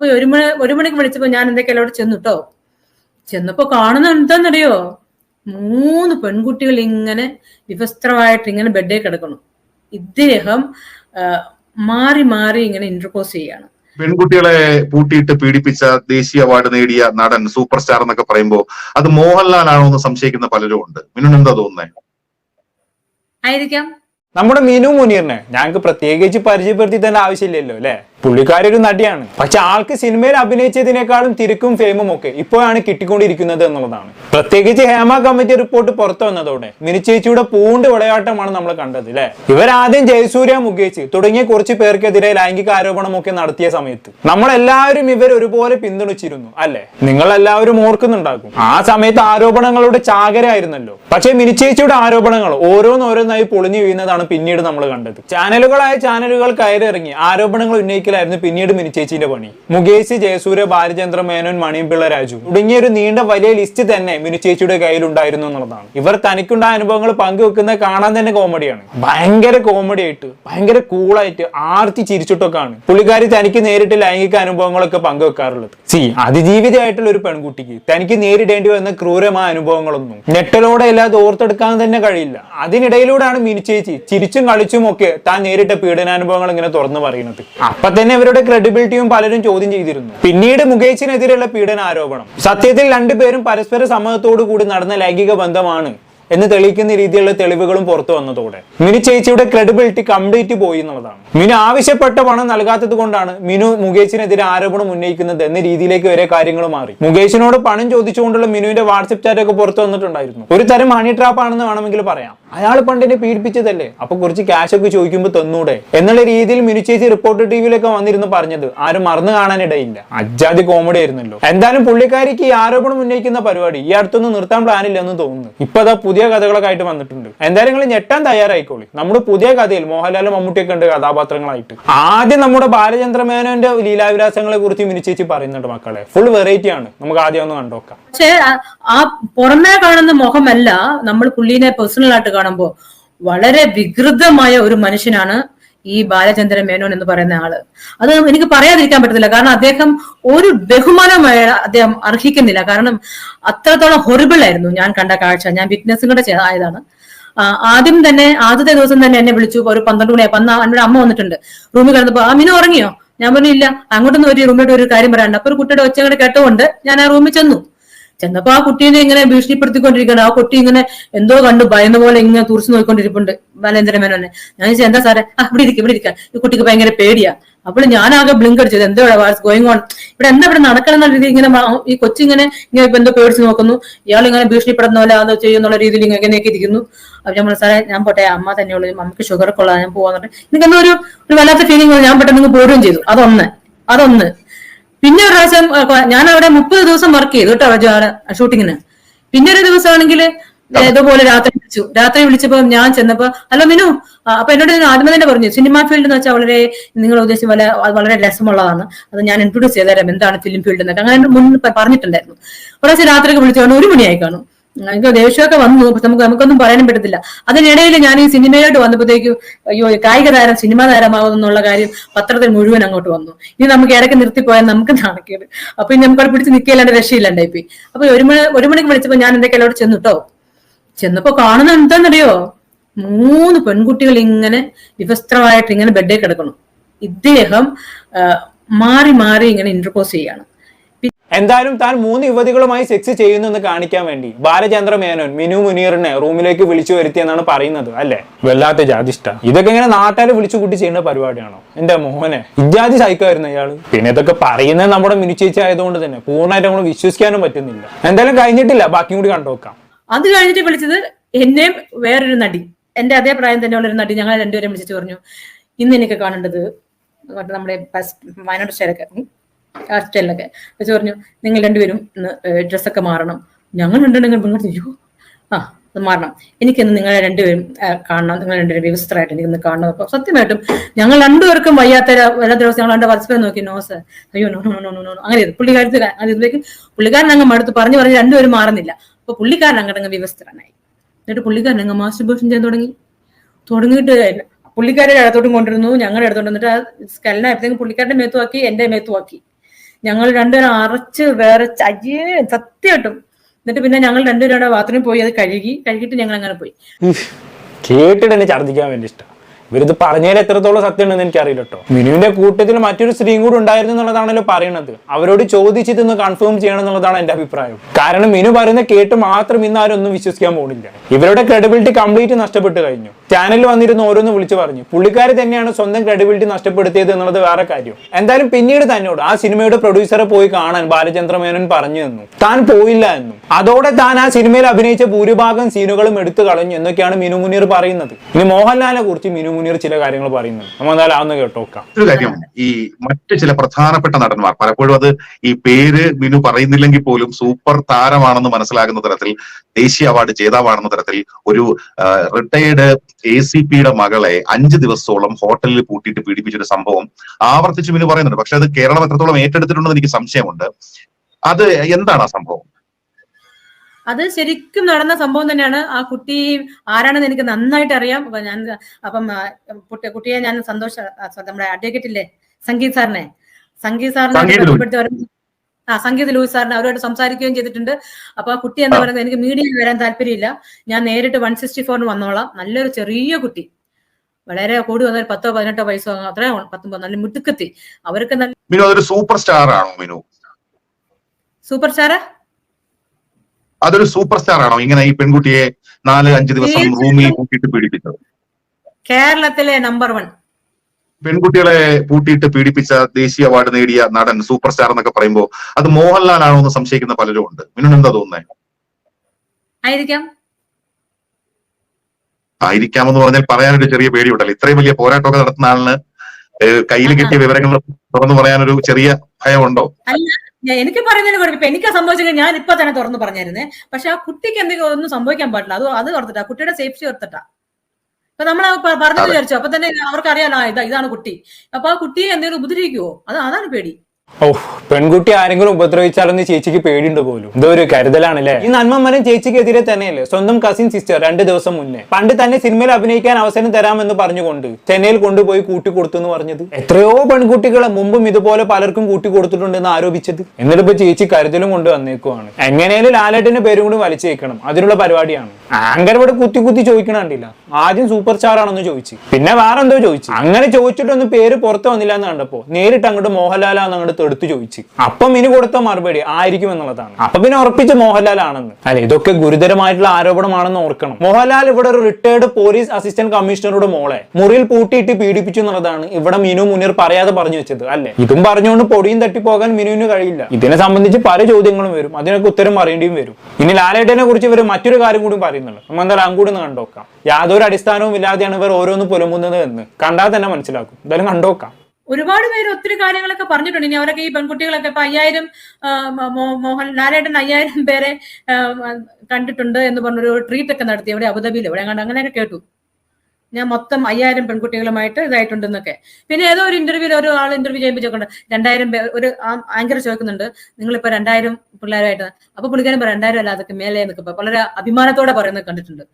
അപ്പൊ ഒരു മണി ഒരു മണിക്ക് വിളിച്ചപ്പോ ഞാൻ എന്തൊക്കെയാലും അവിടെ ചെന്നു കേട്ടോ ചെന്നപ്പോ കാണുന്ന എന്താന്നറിയോ? മൂന്ന് പെൺകുട്ടികൾ ഇങ്ങനെ വിവസ്ത്രമായിട്ട് ഇങ്ങനെ ബെഡേ കിടക്കണം ഇദ്ദേഹം മാറി മാറി ഇങ്ങനെ ഇന്റർപോസ് ചെയ്യാണ്. പെൺകുട്ടികളെ പൂട്ടിയിട്ട് പീഡിപ്പിച്ച ദേശീയ അവാർഡ് നേടിയ നടൻ സൂപ്പർ സ്റ്റാർ എന്നൊക്കെ പറയുമ്പോ അത് മോഹൻലാൽ ആണോ എന്ന് സംശയിക്കുന്ന പലരും ഉണ്ട്. മിനു എന്താ തോന്നുന്നത് ആയിരിക്കാം. നമ്മുടെ മിനു മുനീറിനെ ഞങ്ങൾക്ക് പ്രത്യേകിച്ച് പരിചയപ്പെടുത്തി തന്നെ ആവശ്യമില്ലല്ലോ അല്ലെ? പുള്ളിക്കാരി ഒരു നടിയാണ്. പക്ഷെ ആൾക്ക് സിനിമയിൽ അഭിനയിച്ചതിനേക്കാളും തിരക്കും ഫെയിമും ഒക്കെ ഇപ്പോഴാണ് കിട്ടിക്കൊണ്ടിരിക്കുന്നത് എന്നുള്ളതാണ്. പ്രത്യേകിച്ച് ഹേമ കമ്മിറ്റി റിപ്പോർട്ട് പുറത്തു വന്നതോടെ മിനിച്ചേച്ചിയുടെ പൂണ്ട് വിളയാട്ടമാണ് നമ്മൾ കണ്ടത് അല്ലെ ഇവരാദ്യം ജയസൂര്യ മുകേഷ് തുടങ്ങിയ കുറച്ച് പേർക്കെതിരെ ലൈംഗിക ആരോപണമൊക്കെ നടത്തിയ സമയത്ത് നമ്മളെല്ലാവരും ഇവർ ഒരുപോലെ പിന്തുണച്ചിരുന്നു അല്ലെ? നിങ്ങൾ എല്ലാവരും ഓർക്കുന്നുണ്ടാകും. ആ സമയത്ത് ആരോപണങ്ങളുടെ ചാകരയായിരുന്നല്ലോ. പക്ഷെ മിനിച്ചേച്ചിയുടെ ആരോപണങ്ങൾ ഓരോന്നോരോന്നായി പൊളിഞ്ഞു വീഴുന്നതാണ് പിന്നീട് നമ്മൾ കണ്ടത്. ചാനലുകളായ ചാനലുകൾ കയറിറങ്ങി ആരോപണങ്ങൾ ഉന്നയിക്കലായിരുന്നു പിന്നീട് മിനിച്ചേച്ചിന്റെ പണി. മുകേഷ് ജയസൂര്യ ബാലചന്ദ്ര മേനോൻ മണിയമ്പിള്ള രാജു. തുടങ്ങിയ ഒരു നീണ്ട വലിയ ലിസ്റ്റ് തന്നെ മിനിച്ചേച്ചിയുടെ കയ്യിലുണ്ടായിരുന്നു എന്നുള്ളതാണ്. ഇവർ തനിക്കുണ്ടായ അനുഭവങ്ങൾ പങ്കുവെക്കുന്നത് കാണാൻ തന്നെ കോമഡിയാണ്. ഭയങ്കര കോമഡി ആയിട്ട് ഭയങ്കര കൂളായിട്ട് ആർത്തി ചിരിച്ചിട്ടൊക്കെ ആണ് പുള്ളിക്കാരി തനിക്ക് നേരിട്ട് ലൈംഗിക അനുഭവങ്ങളൊക്കെ പങ്കുവെക്കാറുള്ളത്. സി അതിജീവിതമായിട്ടുള്ള ഒരു പെൺകുട്ടിക്ക് തനിക്ക് നേരിടേണ്ടി വന്ന ക്രൂരമായ അനുഭവങ്ങളൊന്നും ഞെട്ടലോടെ അല്ലാതെ ഓർത്തെടുക്കാൻ തന്നെ കഴിയില്ല. അതിനിടയിലൂടെയാണ് മിനിച്ചേച്ചി ചിരിച്ചും കളിച്ചും ഒക്കെ താൻ നേരിട്ട പീഡനാനുഭവങ്ങൾ ഇങ്ങനെ തുറന്നു പറയുന്നത്. അപ്പൊ തന്നെ ഇവരുടെ ക്രെഡിബിലിറ്റിയും പലരും ചോദ്യം ചെയ്തിരുന്നു. പിന്നീട് മുകേഷിനെതിരെയുള്ള പീഡന ആരോപണം സത്യത്തിൽ രണ്ടുപേരും പരസ്പര സമ്മതത്തോടു കൂടി നടന്ന ലൈംഗിക ബന്ധമാണ് എന്ന് തെളിയിക്കുന്ന രീതിയിലുള്ള തെളിവുകളും പുറത്തു വന്നതോടെ. മിനു ചേച്ചിയുടെ ക്രെഡിബിലിറ്റി കംപ്ലീറ്റ് പോയി എന്നുള്ളതാണ്. മിനു ആവശ്യപ്പെട്ട പണം നൽകാത്തത് കൊണ്ടാണ് മിനു മുകേഷിനെതിരെ ആരോപണം ഉന്നയിക്കുന്നത് എന്ന രീതിയിലേക്ക് വരെ കാര്യങ്ങൾ മാറി. മുകേഷിനോട് പണം ചോദിച്ചുകൊണ്ടുള്ള മിനുവിന്റെ വാട്സപ്പ് ചാറ്റ് ഒക്കെ പുറത്തു വന്നിട്ടുണ്ടായിരുന്നു. ഒരു തരം മണി ട്രാപ്പ് ആണെന്ന് വേണമെങ്കിൽ പറയാം. അയാൾ പണ്ട് എന്നെ പീഡിപ്പിച്ചതല്ലേ? അപ്പൊ കുറച്ച് ക്യാഷ് ഒക്കെ ചോദിക്കുമ്പോൾ തന്നൂടെ? എന്നുള്ള രീതിയിൽ മിനു ചേച്ചി റിപ്പോർട്ടർ ടിവിയിലൊക്കെ വന്നിരുന്ന് പറഞ്ഞത് ആരും മറന്നു കാണാനിടയില്ല അജാതി കോമഡി ആയിരുന്നല്ലോ. എന്തായാലും പുള്ളിക്കാരിക്ക് ഈ ആരോപണം ഉന്നയിക്കുന്ന പരിപാടി ഈ അടുത്തൊന്നും നിർത്താൻ പ്ലാനില്ലെന്ന് തോന്നുന്നു. ഇപ്പൊ അതാ പുതിയ കഥകളൊക്കെ ആയിട്ട് വന്നിട്ടുണ്ട്. എന്തായാലും നിങ്ങൾ ഞെട്ടാൻ തയ്യാറായിക്കോളി. നമ്മുടെ പുതിയ കഥയിൽ മോഹൻലാലും മമ്മൂട്ടിയൊക്കെ ഉണ്ട് കഥാപാത്രങ്ങളായിട്ട്. ആദ്യം നമ്മുടെ ബാലചന്ദ്ര മേനോന്റെ ലീലാവിലാസങ്ങളെ കുറിച്ച് മിനിച്ചേച്ചി പറയുന്നുണ്ട് മക്കളെ. ഫുൾ വെറൈറ്റി ആണ്. നമുക്ക് ആദ്യം ഒന്ന് കണ്ടോക്കാം പക്ഷേ ആ പുറമേ കാണുന്ന മുഖമല്ല നമ്മൾ പുള്ളീനെ പേഴ്സണൽ ആയിട്ട് കാണുമ്പോൾ വളരെ വികൃതമായ ഒരു മനുഷ്യനാണ് ഈ ബാലചന്ദ്രൻ മേനോൻ എന്ന് പറയുന്ന ആൾ. അത് എനിക്ക് പറയാതിരിക്കാൻ പറ്റത്തില്ല. കാരണം അദ്ദേഹം ഒരു ബഹുമാനമായ അദ്ദേഹം അർഹിക്കുന്നില്ല. കാരണം അത്രത്തോളം ഹൊറിബിൾ ആയിരുന്നു ഞാൻ കണ്ട കാഴ്ച. ഞാൻ വിറ്റ്നസും കൂടെ ആയതാണ്. ആദ്യം തന്നെ ആദ്യത്തെ ദിവസം തന്നെ എന്നെ വിളിച്ചു. ഒരു പന്ത്രണ്ട് മണി അന്ന് എന്നോട് അമ്മ വന്നിട്ടുണ്ട് റൂമിൽ കിടന്നപ്പോ ആ മിനു ഉറങ്ങിയോ? ഞാൻ പറഞ്ഞില്ല അങ്ങോട്ടൊന്നും ഒരു റൂമിലോട്ട് ഒരു കാര്യം പറയാനുണ്ട് അപ്പൊ ഒരു കുട്ടിയുടെ ഒച്ച കൂടെ കേട്ടുകൊണ്ട് ഞാൻ ആ റൂമിൽ ചെന്നു. ചെന്നപ്പോ ആ കുട്ടീനെ ഇങ്ങനെ ഭീഷണിപ്പെടുത്തിക്കൊണ്ടിരിക്കണം ആ കുട്ടി ഇങ്ങനെ എന്തോ കണ്ടു ഭയന്ന പോലെ ഇങ്ങനെ തുറച്ചു നോക്കിക്കൊണ്ടിരിപ്പുണ്ട്. ബാലേന്ദ്ര മേനോനെ. ഞാൻ ചോദിച്ചു എന്താ സാറേ? ആ ഇവിടെ ഇരിക്കും ഇവിടെ ഇരിക്കാം. ഈ കുട്ടിക്ക് ഭയങ്കര പേടിയാ. അപ്പോൾ ഞാനാകെ ബ്ലിങ്ക് അടിച്ചത് എന്തോ വാട്സ് ഗോയിങ് ഓൺ ഇവിടെ എന്താ ഇവിടെ നടക്കണം എന്നുള്ള രീതിയിൽ ഇങ്ങനെ ഈ കൊച്ചിങ്ങനെ ഇങ്ങനെ എന്തോ പേടിച്ച് നോക്കുന്നു. ഇയാൾ ഇങ്ങനെ ഭീഷണിപ്പെടുന്ന പോലെ അതോ ചെയ്യുന്നുള്ള രീതിയിൽ ഇങ്ങനെ ഇരിക്കുന്നു. അപ്പൊ ഞാൻ സാറേ ഞാൻ പോട്ടെ. അമ്മ തന്നെയുള്ളൂ നമുക്ക് ഷുഗർ കൊള്ളാം ഞാൻ പോവാന്നുണ്ട് എന്തോ ഒരു ഒരു വല്ലാത്ത ഫീലിംഗ് ഞാൻ പെട്ടെന്ന് പോരുകയും ചെയ്തു. അതൊന്ന്. അതൊന്ന്. പിന്നെ ഒരു പ്രാവശ്യം ഞാൻ അവിടെ മുപ്പത് ദിവസം വർക്ക് ചെയ്തു കേട്ടോ ഷൂട്ടിങ്ങിന് പിന്നെ ഒരു ദിവസമാണെങ്കിൽ ഇതുപോലെ രാത്രി വിളിച്ചു. രാത്രി വിളിച്ചപ്പോ ഞാൻ ചെന്നപ്പോ ഹലോ മിനു അപ്പൊ എന്നോട് ആദ്യമേ തന്നെ പറഞ്ഞു സിനിമ ഫീൽഡ് എന്ന് വെച്ചാൽ വളരെ നിങ്ങൾ ഉദ്ദേശിച്ച പോലെ വളരെ രസമുള്ളതാണ്. അത് ഞാൻ ഇൻട്രൊഡ്യൂസ് ചെയ്തുതരാം എന്താണ് ഫിലിം ഫീൽഡ് എന്നൊക്കെ. അങ്ങനെ മുൻ പറഞ്ഞിട്ടുണ്ടായിരുന്നു. ഒരാഴ്ച രാത്രിയൊക്കെ വിളിച്ചു കാണും ഒരു മണിയായി കാണും. എനിക്ക് ദേഷ്യമൊക്കെ വന്നു പക്ഷെ നമുക്ക് നമുക്കൊന്നും പറയാനും പറ്റത്തില്ല. അതിനിടയിൽ ഞാൻ ഈ സിനിമയിലോട്ട് വന്നപ്പോഴത്തേക്കും അയ്യോ കായിക താരം സിനിമാ താരമാകുന്നുള്ള കാര്യം പത്രത്തിൽ മുഴുവൻ അങ്ങോട്ട് വന്നു. ഇനി നമുക്ക് ഇടയ്ക്ക് നിർത്തിപ്പോയാൽ നമുക്ക് നാണക്കേട്. അപ്പൊ ഇനി നമുക്കവിടെ പിടിച്ച് നിൽക്കില്ലാണ്ട് രക്ഷയില്ലാണ്ടായി പോയി. അപ്പൊ ഒരു മണി ഒരു മണിക്ക് വിളിച്ചപ്പോ ഞാൻ എന്തൊക്കെ അവിടെ ചെന്നു കേട്ടോ ചെന്നപ്പോ കാണുന്ന എന്താന്നറിയോ മൂന്ന് പെൺകുട്ടികൾ ഇങ്ങനെ വിവസ്ത്രമായിട്ട് ഇങ്ങനെ ബെഡേ കിടക്കണം ഇദ്ദേഹം മാറി മാറി ഇങ്ങനെ ഇന്റർപോസ് ചെയ്യാണ്. എന്തായാലും താൻ മൂന്ന് യുവതികളുമായി സെക്സ് ചെയ്യുന്നു എന്ന് കാണിക്കാൻ വേണ്ടി ബാലചന്ദ്ര മേനോൻ മിനു മുനീറിനെ റൂമിലേക്ക് വിളിച്ചു വരുത്തിയെന്നാണ് പറയുന്നത് അല്ലേ? വല്ലാത്ത ജാതിഷ്ട. ഇതൊക്കെ ഇങ്ങനെ നാട്ടുകാരെ വിളിച്ചു കൂട്ടി ചെയ്യുന്ന പരിപാടിയാണോ? എന്റെ മോഹനെ ഇജാതി സഹിക്കുമായിരുന്നു അയാൾ പിന്നെ ഇതൊക്കെ പറയുന്നത് നമ്മുടെ മിനു ചേച്ചി ആയതുകൊണ്ട് തന്നെ പൂർണമായിട്ട് നമ്മൾ വിശ്വസിക്കാനും പറ്റുന്നില്ല. എന്തായാലും കഴിഞ്ഞിട്ടില്ല ബാക്കിയും കൂടി കണ്ടുനോക്കാം അത് കഴിഞ്ഞിട്ട് വിളിച്ചത് എന്നെയും വേറൊരു നടി എന്റെ അതേ പ്രായം തന്നെയുള്ള ഒരു നടി ഞങ്ങൾ രണ്ടുപേരും വിളിച്ചിട്ട് പറഞ്ഞു ഇന്ന് എനിക്ക് കാണേണ്ടത് നമ്മുടെ വയനാട് സ്റ്റൈലൊക്കെ ആ പക്ഷെ പറഞ്ഞു നിങ്ങൾ രണ്ടുപേരും ഡ്രസ്സൊക്കെ മാറണം. ഞങ്ങൾ രണ്ടുപേരും നിങ്ങൾ അത് മാറണം. എനിക്കിന്ന് നിങ്ങളെ രണ്ടുപേരും കാണണം. നിങ്ങൾ രണ്ടുപേരും വ്യവസ്ഥരായിട്ട് എനിക്കിന്ന് കാണണം. അപ്പൊ സത്യമായിട്ടും ഞങ്ങൾ രണ്ടുപേർക്കും വയ്യാത്ത എല്ലാ ദിവസം ഞങ്ങൾ രണ്ട് പരസ്പരം നോക്കി നോ സർ. അയ്യോ നോ നോ നോ നോ അങ്ങനെ പുള്ളിക്കാരത്തിൽ അങ്ങനെ ഇതിലേക്ക് പുള്ളിക്കാരൻ അങ്ങ് മടുത്ത് പറഞ്ഞു പറഞ്ഞ് രണ്ടുപേരും മാറുന്നില്ല. അപ്പൊ പുള്ളിക്കാരൻ അങ്ങോട്ടങ്ങ് വ്യവസ്ഥരനായി എന്നിട്ട് പുള്ളിക്കാരൻ അങ്ങ് മാസ്റ്റർബേഷൻ ചെയ്യാൻ തുടങ്ങി. തുടങ്ങിയിട്ട് പുള്ളിക്കാരുടെ ഇടത്തോട്ടും കൊണ്ടിരുന്നു ഞങ്ങളുടെ ഇടത്തോട്ട് വന്നിട്ട് സ്കലിനായപ്പോഴത്തേക്കും പുള്ളിക്കാരുടെ മേത്തുവാക്കി എന്റെ മേത്തുവാക്കി. ഞങ്ങൾ രണ്ടുപേരും അരച്ച് വേറെ അയ്യേ സത്യമായിട്ടും എന്നിട്ട് പിന്നെ ഞങ്ങൾ രണ്ടുപേരും ബാത്റൂമിൽ പോയി അത് കഴുകി. കഴുകിയിട്ട് ഞങ്ങൾ അങ്ങനെ പോയി. കേട്ടിട്ട് ഛർദ്ദിക്കാൻ വേണ്ടി ഇഷ്ടം ഇവരിത് പറഞ്ഞതിൽ എത്രത്തോളം സത്യം ഉണ്ടെന്ന് എനിക്കറിയില്ല കേട്ടോ മിനുവിന്റെ കൂട്ടത്തിൽ മറ്റൊരു സ്ത്രീയും കൂടെ ഉണ്ടായിരുന്നു എന്നുള്ളതാണല്ലോ പറയുന്നത് അവരോട് ചോദിച്ചിട്ട് ഒന്ന് കൺഫേം ചെയ്യണം എന്നുള്ളതാണ് എന്റെ അഭിപ്രായം. കാരണം മിനു പറയുന്ന കേട്ട് മാത്രം ഇന്ന് ആരും ഒന്നും വിശ്വസിക്കാൻ പോകുന്നില്ല ഇവരുടെ ക്രെഡിബിലിറ്റി കംപ്ലീറ്റ് നഷ്ടപ്പെട്ട് കഴിഞ്ഞു. ചാനലിൽ വന്നിരുന്ന ഓരോന്ന് വിളിച്ചു പറഞ്ഞു. പുള്ളിക്കാരി തന്നെയാണ് സ്വന്തം ക്രെഡിബിലിറ്റി നഷ്ടപ്പെടുത്തിയത് എന്നുള്ളത് വേറെ കാര്യം. എന്തായാലും പിന്നീട് തന്നോട് ആ സിനിമയുടെ പ്രൊഡ്യൂസറെ പോയി കാണാൻ ബാലചന്ദ്രമേനോൻ പറഞ്ഞു തന്നു. താൻ പോയില്ല എന്നും. അതോടെ താൻ ആ സിനിമയിൽ അഭിനയിച്ച ഭൂരിഭാഗം സീനുകളും എടുത്തു കളഞ്ഞു എന്നൊക്കെയാണ് മിനു മുനീർ പറയുന്നത്. ഇനി മോഹൻലാലിനെ കുറിച്ച് മിനു മുനീർ ചില കാര്യങ്ങൾ പറയുന്നുണ്ട്. നമ്മൾ എന്തായാലും അതൊന്ന് ഒരു കാര്യം ഈ മറ്റ് ചില പ്രധാനപ്പെട്ട നടന്മാർ പലപ്പോഴും അത് ഈ പേര് മിനു പറയുന്നില്ലെങ്കിൽ പോലും സൂപ്പർ താരമാണെന്ന് മനസ്സിലാകുന്ന തരത്തിൽ ദേശീയ അവാർഡ് ജേതാവാണെന്ന തരത്തിൽ ഒരു റിട്ടയേർഡ് എ സി പിയുടെ മകളെ അഞ്ച് ദിവസത്തോളം ഹോട്ടലിൽ പൂട്ടിയിട്ട് പീഡിപ്പിച്ചൊരു സംഭവം ആവർത്തിച്ച് മിനു പറയുന്നുണ്ട്. പക്ഷെ അത് കേരളം എത്രത്തോളം ഏറ്റെടുത്തിട്ടുണ്ടെന്ന് എനിക്ക് സംശയമുണ്ട്. അത് എന്താണ് ആ സംഭവം? അത് ശരിക്കും നടന്ന സംഭവം തന്നെയാണ്. ആ കുട്ടി ആരാണെന്ന് എനിക്ക് നന്നായിട്ട് അറിയാം. അപ്പൊ ഞാൻ അപ്പം കുട്ടി- കുട്ടിയെ ഞാൻ സന്തോഷ നമ്മുടെ അഡ്വക്കേറ്റ് ഇല്ലേ? സംഗീത് സാറിനെ. സംഗീത് സാറിനെ. ബന്ധപ്പെടുത്തി ആ സംഗീത് ലൂയിസ് സാറിന് അവരോട് സംസാരിക്കുകയും ചെയ്തിട്ടുണ്ട്. അപ്പൊ ആ കുട്ടി എന്ന്. പറയുന്നത് എനിക്ക് മീഡിയയിൽ വരാൻ താല്പര്യമില്ല. ഞാൻ നേരിട്ട് വൺ സിക്സ്റ്റി ഫോറിന് വന്നോളാം. നല്ലൊരു ചെറിയ കുട്ടി. വളരെ കൂടി വന്ന ഒരു പത്തോ പതിനെട്ടോ വയസ്സോ അത്രയും പത്തൊമ്പത് നല്ല മിടുക്കത്തി. അവർക്ക് നല്ല സൂപ്പർ സ്റ്റാർ ആണോ സൂപ്പർ സ്റ്റാറ് അതൊരു സൂപ്പർ സ്റ്റാർ ആണോ ഇങ്ങനെ ഈ പെൺകുട്ടിയെ നാല് അഞ്ച് ദിവസം. റൂമിൽ പൂട്ടിയിട്ട് പീഡിപ്പിച്ചത്? കേരളത്തിലെ നമ്പർ വൺ പെൺകുട്ടികളെ പൂട്ടിയിട്ട് പീഡിപ്പിച്ച ദേശീയ അവാർഡ് നേടിയ നടൻ സൂപ്പർ സ്റ്റാർ എന്നൊക്കെ പറയുമ്പോ അത് മോഹൻലാൽ ആണോ എന്ന് സംശയിക്കുന്ന പലരും ഉണ്ട്. മിനു എന്താ തോന്നുന്നത് ആയിരിക്കാം. ആയിരിക്കാമെന്ന് പറഞ്ഞാൽ പറയാനൊരു ചെറിയ പേടിയുണ്ടല്ലോ. ഇത്രയും വലിയ പോരാട്ടമൊക്കെ നടത്തുന്ന ആളിന് കയ്യിൽ കിട്ടിയ വിവരങ്ങൾ തുറന്നു പറയാനൊരു ചെറിയ ഭയമുണ്ടോ? അല്ല എനിക്ക് പറയുന്നതിന് കുഴപ്പം എനിക്ക് സംഭവിച്ചെങ്കിൽ ഞാൻ ഇപ്പൊ തന്നെ തുറന്നു പറഞ്ഞായിരുന്നേ. പക്ഷെ ആ കുട്ടിക്ക് എന്തെങ്കിലും ഒന്നും സംഭവിക്കാൻ പാടില്ല. അത് അത് ഓർത്തിട്ടാ കുട്ടിയുടെ സേഫ്റ്റി ഓർത്തിട്ടാ. ഇപ്പൊ നമ്മൾ പറഞ്ഞു. വിചാരിച്ചു അപ്പൊ തന്നെ അവർക്ക് അറിയാലോ ഇതാ ഇതാണ് കുട്ടി. അപ്പൊ ആ കുട്ടിയെ എന്തെങ്കിലും ഉപദ്രവിക്കുവോ? അത് അതാണ് പേടി. ഓ പെൺകുട്ടി ആരെങ്കിലും ഉപദ്രവിച്ചാലൊന്ന് ചേച്ചിക്ക് പേടിയുണ്ട് പോലും. ഇതൊരു കരുതലാണല്ലേ? ഈ നന്മമരം ചേച്ചിക്കെതിരെ തന്നെയല്ലേ? സ്വന്തം കസിൻ സിസ്റ്റർ രണ്ട് ദിവസം മുന്നേ. പണ്ട് തന്നെ സിനിമയിൽ അഭിനയിക്കാൻ അവസരം തരാമെന്ന് പറഞ്ഞുകൊണ്ട് ചെന്നൈയിൽ കൊണ്ടുപോയി കൂട്ടി കൊടുത്തു എന്ന് പറഞ്ഞത്. എത്രയോ പെൺകുട്ടികളെ മുമ്പും ഇതുപോലെ പലർക്കും കൂട്ടി കൊടുത്തിട്ടുണ്ടെന്ന് ആരോപിച്ചത്. എന്നിട്ടിപ്പോ ചേച്ചി കരുതലും കൊണ്ട് വന്നേക്കുവാണ്. എങ്ങനെയാലും ലാലേട്ടന്റെ പേരും കൂടി വലിച്ചേക്കണം. അതിനുള്ള പരിപാടിയാണ്. ആങ്കർ ഇവിടെ കുത്തി കുത്തി ചോദിക്കണണ്ടില്ല ആദ്യം സൂപ്പർ സ്റ്റാർ ആണെന്ന് ചോദിച്ചു. പിന്നെ വേറെ എന്തോ ചോദിച്ചു. അങ്ങനെ ചോദിച്ചിട്ടൊന്നും പേര് പുറത്ത് വന്നില്ല എന്ന് കണ്ടപ്പോ നേരിട്ട് അങ്ങോട്ട് മോഹൻലാലാന്ന് അങ്ങോട്ട് എടുത്തു ചോദിച്ചു. അപ്പം ഇനി കൊടുത്ത മറുപടി ആയിരിക്കും എന്നുള്ളതാണ്. അപ്പൊ പിന്നെ ഉറപ്പിച്ച് മോഹൻലാൽ ആണെന്ന്. അല്ലെ ഇതൊക്കെ ഗുരുതരമായിട്ടുള്ള ആരോപണമാണെന്ന് ഓർക്കണം. മോഹൻലാൽ ഇവിടെ ഒരു റിട്ടയർഡ് പോലീസ് അസിസ്റ്റന്റ് കമ്മീഷണറുടെ മോളെ മുറിയിൽ പൂട്ടിയിട്ട് പീഡിപ്പിച്ചു എന്നുള്ളതാണ് ഇവിടെ മിനു മുനീർ പറയാതെ പറഞ്ഞു വെച്ചത് അല്ലെ? ഇതും പറഞ്ഞുകൊണ്ട് പൊടിയും തട്ടിപ്പോകാൻ മിനുവിന് കഴിയില്ല. ഇതിനെ സംബന്ധിച്ച് പല ചോദ്യങ്ങളും വരും. അതിനൊക്കെ ഉത്തരം പറയേണ്ടിയും വരും. ഇനി ലാലേട്ടനെ കുറിച്ച് ഇവർ മറ്റൊരു കാര്യം കൂടി പറയുന്നുണ്ട്. നമ്മൾ എന്തായാലും അങ്ങോട്ട് ഒന്ന് കണ്ടോക്കാം യാതൊരു അടിസ്ഥാനവും ഇല്ലാതെയാണ് ഇവർ ഓരോന്ന് പുലമ്പുന്നത് എന്ന്. കണ്ടാൽ തന്നെ മനസ്സിലാക്കും. എന്തായാലും കണ്ടോക്കാം ഒരുപാട് പേര് ഒത്തിരി കാര്യങ്ങളൊക്കെ പറഞ്ഞിട്ടുണ്ട്. ഇനി അവരൊക്കെ ഈ പെൺകുട്ടികളൊക്കെ ഇപ്പൊ അയ്യായിരം മോഹൻ ലാലേട്ടൻ അയ്യായിരം പേരെ കണ്ടിട്ടുണ്ട് എന്ന് പറഞ്ഞൊരു ട്രീറ്റ് ഒക്കെ നടത്തി അവിടെ അബുദാബിയിൽ. എവിടെ അങ്ങനെ അങ്ങനെയൊക്കെ കേട്ടു. ഞാൻ മൊത്തം അയ്യായിരം പെൺകുട്ടികളുമായിട്ട് ഇതായിട്ടുണ്ടെന്നൊക്കെ. പിന്നെ ഏതോ ഒരു ഇന്റർവ്യൂവിൽ ഒരു ആൾ ഇന്റർവ്യൂ ചെയ്യുമ്പോൾ രണ്ടായിരം പേർ ഒരു ആങ്കർ ചോദിക്കുന്നുണ്ട് നിങ്ങളിപ്പോ രണ്ടായിരം പിള്ളേരായിട്ട് അപ്പൊ പുള്ളിക്കാരൻ രണ്ടായിരം അല്ല അതൊക്കെ മേലെ എന്നൊക്കെ ഇപ്പൊ വളരെ അഭിമാനത്തോടെ പറയുന്നത് കണ്ടിട്ടുണ്ട്.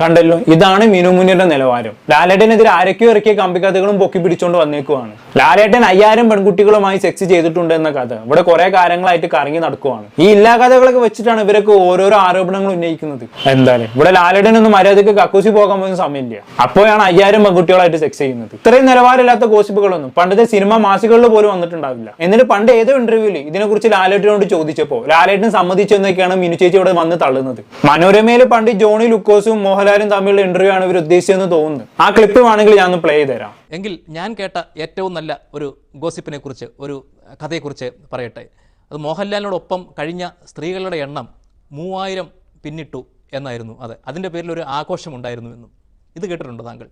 കണ്ടല്ലോ ഇതാണ് മിനു മുനിയുടെ നിലവാരം. ലാലേട്ടനെതിരെ ആരൊക്കെയോ ഇറക്കിയ കമ്പിക്കഥകളും പൊക്കി പിടിച്ചുകൊണ്ട് വന്നേക്കുവാണ്. ലാലേട്ടൻ അയ്യായിരം പെൺകുട്ടികളുമായി സെക്സ് ചെയ്തിട്ടുണ്ട് എന്ന കഥ. ഇവിടെ കുറെ കാര്യങ്ങളായിട്ട് കറങ്ങി നടക്കുവാണ്. ഈ എല്ലാ കഥകളൊക്കെ വെച്ചിട്ടാണ് ഇവരൊക്കെ ഓരോരോ ആരോപണങ്ങൾ ഉന്നയിക്കുന്നത്. എന്തായാലും ഇവിടെ ലാലേട്ടനൊന്നും മര്യാദയ്ക്ക് കക്കൂസി പോകാൻ പോകുന്ന സമയമില്ല. അപ്പോഴാണ് അയ്യായിരം പെൺകുട്ടികളായിട്ട് സെക്സ് ചെയ്യുന്നത്. ഇത്രയും നിലവാരമില്ലാത്ത ഗോസിപ്പുകളൊന്നും പണ്ടത്തെ സിനിമ മാസികളിൽ പോലും വന്നിട്ടുണ്ടാവില്ല. എന്നിട്ട് പണ്ട് ഏതോ ഇന്റർവ്യൂവിൽ ഇതിനെക്കുറിച്ച് ലാലേട്ടനോട് ചോദിച്ചപ്പോൾ ലാലേട്ടൻ സമ്മതിച്ചെന്നൊക്കെയാണ് മിനു ചേച്ചി ഇവിടെ വന്ന് തള്ളുന്നത്. മനോരമയിൽ പണ്ട് ജോണി ലുക്കോസും മോഹൻലാലും തമ്മിലുള്ള ഇന്റർവ്യൂ ആണ് ഇവർ ഉദ്ദേശിച്ചതെന്ന് തോന്നുന്നു. ആ ക്ലിപ്പ് വേണമെങ്കിൽ ഞാൻ ഒന്ന് പ്ലേ ചെയ്തരാം എങ്കിൽ ഞാൻ കേട്ട ഏറ്റവും നല്ല ഒരു ഗോസിപ്പിനെ കുറിച്ച് ഒരു കഥയെക്കുറിച്ച് പറയട്ടെ. അത് മോഹൻലാലിനോടൊപ്പം കഴിഞ്ഞ സ്ത്രീകളുടെ എണ്ണം മൂവായിരം പിന്നിട്ടു എന്നായിരുന്നു. അതെ അതിന്റെ പേരിൽ ഒരു ആഘോഷമുണ്ടായിരുന്നു എന്നും. ഇത് കേട്ടിട്ടുണ്ടോ താങ്കൾ?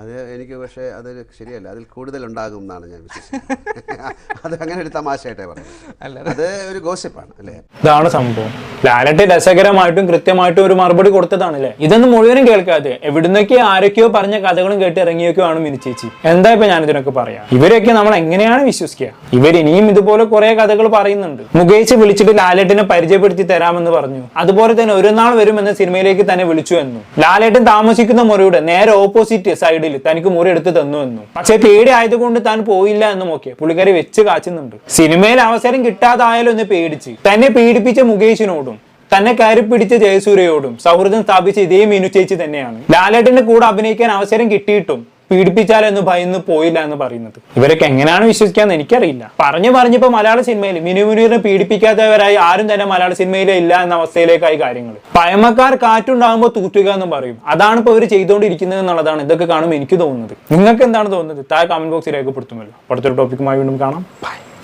അത് എനിക്ക് പക്ഷേ അത് ശരിയല്ല അതിൽ കൂടുതൽ ഉണ്ടാകും എന്നാണ് ഞാൻ വിശ്വസിക്കുന്നത്. അത് അങ്ങനെ ഒരു തമാശയായിട്ടേ പറയുന്നത്. അല്ല അത് ഒരു ഗോസിപ്പാണ് അല്ലേ? ഇതാണ് സംഭവം. ലാലട്ട് രസകരമായിട്ടും കൃത്യമായിട്ടും ഒരു മറുപടി കൊടുത്തതാണ് അല്ലേ? ഇതൊന്നും മുഴുവനും കേൾക്കാതെ എവിടുന്നൊക്കെ ആരൊക്കെയോ പറഞ്ഞ കഥകളും കേട്ട് ഇറങ്ങിയൊക്കെ ആണ് മിനി ചേച്ചി. എന്താ ഇപ്പൊ ഞാൻ ഇതിനൊക്കെ പറയാം? ഇവരൊക്കെ നമ്മൾ എങ്ങനെയാണ് വിശ്വസിക്കുക? ഇവർ ഇനിയും ഇതുപോലെ കുറെ കഥകൾ പറയുന്നുണ്ട്. മുകേഷ് വിളിച്ചിട്ട് ലാലേട്ടിനെ പരിചയപ്പെടുത്തി തരാമെന്ന് പറഞ്ഞു. അതുപോലെ തന്നെ ഒരു നാൾ വരുമെന്ന സിനിമയിലേക്ക് തന്നെ വിളിച്ചു എന്നു. ലാലേട്ടൻ താമസിക്കുന്ന മുറിയുടെ നേരെ ഓപ്പോസിറ്റ് സൈഡിൽ തനിക്ക് മുറി എടുത്ത് തന്നു എന്നും. പക്ഷെ പേടി ആയതുകൊണ്ട് താൻ പോയില്ല എന്നും ഒക്കെ പുള്ളിക്കാരി വെച്ച് കാച്ചുന്നുണ്ട്. സിനിമയിൽ അവസരം കിട്ടാതായാലും എന്ന് പേടിച്ച്. തന്നെ പീഡിപ്പിച്ച മുകേഷിനോടും തന്നെ കയറി പിടിച്ച ജയസൂര്യയോടും സൗഹൃദം സ്ഥാപിച്ച ഇതേ മീനു ചേച്ചി തന്നെയാണ്. ലാലേട്ടന്റെ കൂടെ അഭിനയിക്കാൻ അവസരം കിട്ടിയിട്ടും പീഡിപ്പിച്ചാലെന്ന് ഭയന്ന് പോയില്ല എന്ന് പറയുന്നത്. ഇവരൊക്കെ എങ്ങനെയാണ് വിശ്വസിക്കാന്ന് എനിക്കറിയില്ല. പറഞ്ഞു പറഞ്ഞപ്പോ മലയാള സിനിമയിൽ മിനു മുനീറിനെ പീഡിപ്പിക്കാത്തവരായി ആരും തന്നെ മലയാള സിനിമയിലെ ഇല്ല എന്ന അവസ്ഥയിലേക്കായി കാര്യങ്ങൾ പഴമക്കാർ കാറ്റുണ്ടാകുമ്പോൾ തൂറ്റുക എന്ന് പറയും. അതാണ് ഇപ്പൊ ഇവർ ചെയ്തുകൊണ്ടിരിക്കുന്നത് എന്നുള്ളതാണ്. ഇതൊക്കെ കാണുമ്പോൾ എനിക്ക് തോന്നുന്നത്. നിങ്ങൾക്ക് എന്താണ് തോന്നുന്നത്? താഴെ കമന്റ് ബോക്സിൽ രേഖപ്പെടുത്തുമല്ലോ. അടുത്തൊരു ടോപ്പിക്കുമായി വീണ്ടും കാണാം. ബൈ